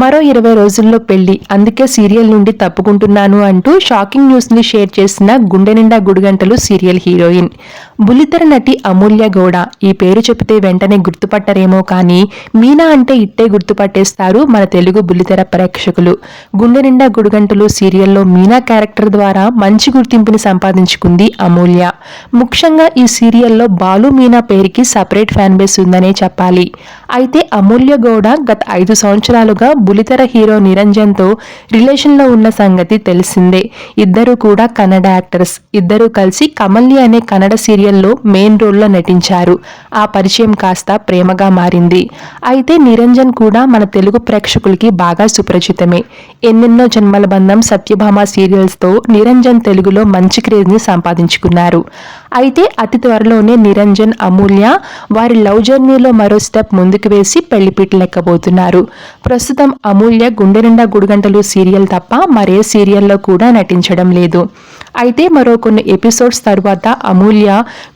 మరో ఇరవై రోజుల్లో పెళ్ళి అందుకే సీరియల్ నుండి తప్పుకుంటున్నాను అంటూ షాకింగ్ న్యూస్ని షేర్ చేసిన గుండె నిండా గుడిగంటలు సీరియల్ హీరోయిన్. బుల్లితెర నటి అమూల్య గౌడ. ఈ పేరు చెబితే వెంటనే గుర్తుపట్టరేమో కానీ మీనా అంటే ఇట్టే గుర్తుపట్టేస్తారు మన తెలుగు బుల్లితెర ప్రేక్షకులు. గుండె నిండా గుడిగంటలు సీరియల్లో మీనా క్యారెక్టర్ ద్వారా మంచి గుర్తింపుని సంపాదించుకుంది అమూల్య. ముఖ్యంగా ఈ సీరియల్లో బాలు మీనా పేరుకి సపరేట్ ఫ్యాన్ బేస్ ఉందనే చెప్పాలి. అయితే అమూల్య గౌడ గత ఐదు సంవత్సరాలుగా బులితెర హీరో నిరంజన్తో రిలేషన్లో ఉన్న సంగతి తెలిసిందే. ఇద్దరు కూడా కన్నడ యాక్టర్స్. ఇద్దరు కలిసి కమల్ని అనే కన్నడ సీరియల్లో మెయిన్ రోల్లో నటించారు. ఆ పరిచయం కాస్త ప్రేమగా మారింది. అయితే నిరంజన్ కూడా మన తెలుగు ప్రేక్షకులకి బాగా సుపరిచితమే. ఎన్నెన్నో జన్మల బంధం సత్యభామ సీరియల్స్తో నిరంజన్ తెలుగులో మంచి క్రేజ్ని సంపాదించుకున్నారు. అయితే అతి త్వరలోనే నిరంజన్ అమూల్య వారి లవ్ జర్నీలో మరో స్టెప్ ముందుకు వేసి పెళ్ళిపీటలెక్కబోతున్నారు ప్రస్తుతం అమూల్య గుండె నిండా గుడిగంటలు సీరియల్ తప్ప మరే సీరియల్లో కూడా నటించడం లేదు. అయితే మరో కొన్ని ఎపిసోడ్స్ తరువాత అమూల్య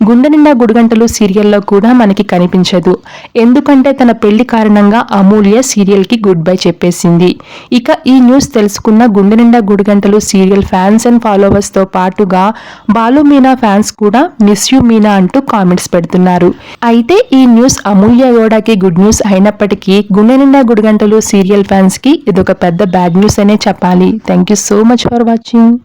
గుండె నిండా గుడిగంటలు సీరియల్లో కూడా మనకి కనిపించదు. ఎందుకంటే తన పెళ్ళి కారణంగా అమూల్య సీరియల్కి గుడ్ బై చెప్పేసింది. ఇక ఈ న్యూస్ తెలుసుకున్న Gunde Ninda Gudigantalu serial fans and ఫాలోవర్స్తో పాటుగా బాలు మీనా ఫ్యాన్స్ కూడా మిస్ యూ మీనా అంటూ కామెంట్స్ పెడుతున్నారు. అయితే ఈ న్యూస్ అమూల్య గౌడకి గుడ్ న్యూస్ అయినప్పటికీ గుండె నిండా గుడిగంటలు సీరియల్ ఫ్యాన్స్కి ఇదొక పెద్ద బ్యాడ్ న్యూస్ అనే చెప్పాలి. Thank you so much for watching.